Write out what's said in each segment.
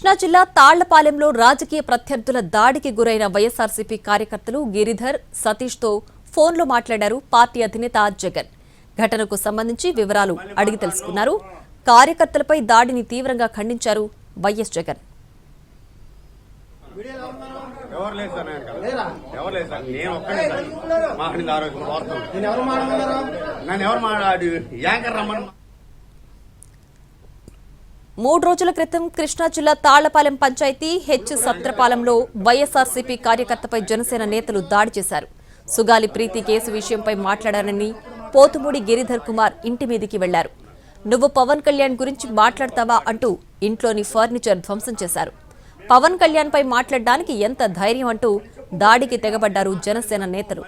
కృష్ణా జిల్లా తాళ్ళపాలెంలో రాజకీయ ప్రత్యర్థుల దాడికి గురైన వైఎస్ఆర్సీపీ కార్యకర్తలు గిరిధర్ సతీష్తో ఫోన్లో మాట్లాడారు పార్టీ అధినేత జగన్. ఘటనకు సంబంధించి వివరాలు అడిగి తెలుసుకున్నారు. కార్యకర్తలపై దాడిని తీవ్రంగా ఖండించారు వైఎస్ జగన్. ఎవరు లేదు సార్ ఎవరు లేదు సార్ నేను ఒక్కనే సార్. మాట్లాడారు నన్ను ఎవరు మాట్లాడి యాంకర్ రమ్మని. మూడు రోజుల క్రితం కృష్ణా జిల్లా తాళ్ళపాలెం పంచాయతీ హెచ్ సత్రపాలెంలో వైఎస్ఆర్సీపీ కార్యకర్తపై జనసేన నేతలు దాడి చేశారు. సుగాలి ప్రీతి కేసు విషయంపై మాట్లాడారని పోతుమూడి గిరిధర్ కుమార్ ఇంటి మీదికి వెళ్ళారు. నువ్వు పవన్ కళ్యాణ్ గురించి మాట్లాడతావా? అంటూ ఇంట్లోని ఫర్నిచర్ ధ్వంసం చేశారు. పవన్ కళ్యాణ్ పై మాట్లాడడానికి ఎంత ధైర్యం? అంటూ దాడికి తెగబడ్డారు జనసేన నేతలు.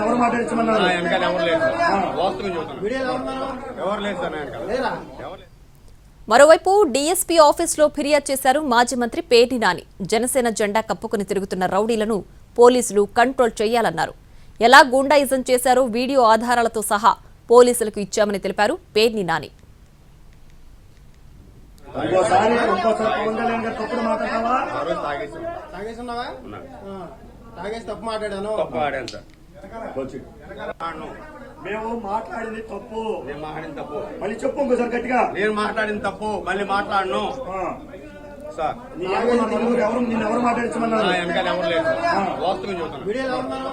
ఎవరు మాట్లాడించమన్నారు? లేదు సార్. లేదు మరోవైపు డీఎస్పీ ఆఫీసులో ఫిర్యాదు చేశారు మాజీ మంత్రి పేర్ని నాని. జనసేన జెండా కప్పుకుని తిరుగుతున్న రౌడీలను పోలీసులు కంట్రోల్ చేయాలన్నారు. ఎలా గూండాయిజం చేశారో వీడియో ఆధారాలతో సహా పోలీసులకు ఇచ్చామని తెలిపారు పేర్ని నాని. ఇంకోసారి తాగేసాం తప్పు మాట్లాడాను. తప్పు ఆడాను సార్. ఆడను. మేము మాట్లాడింది తప్పు. నేను మాట్లాడిన తప్పు. మళ్ళీ చెప్పు ఇంకోసారి గట్టిగా. నేను మాట్లాడిన తప్పు. మళ్ళీ మాట్లాడను. ఆ, సార్. నీ ఎవరు నలుగురు ఎవరు నిన్ను ఎవరు నా మాట్లాడించమన్నారు వెనకాల ఎవరు లేదు సార్ వాస్తవం వీడియోలో ఎవరున్నారు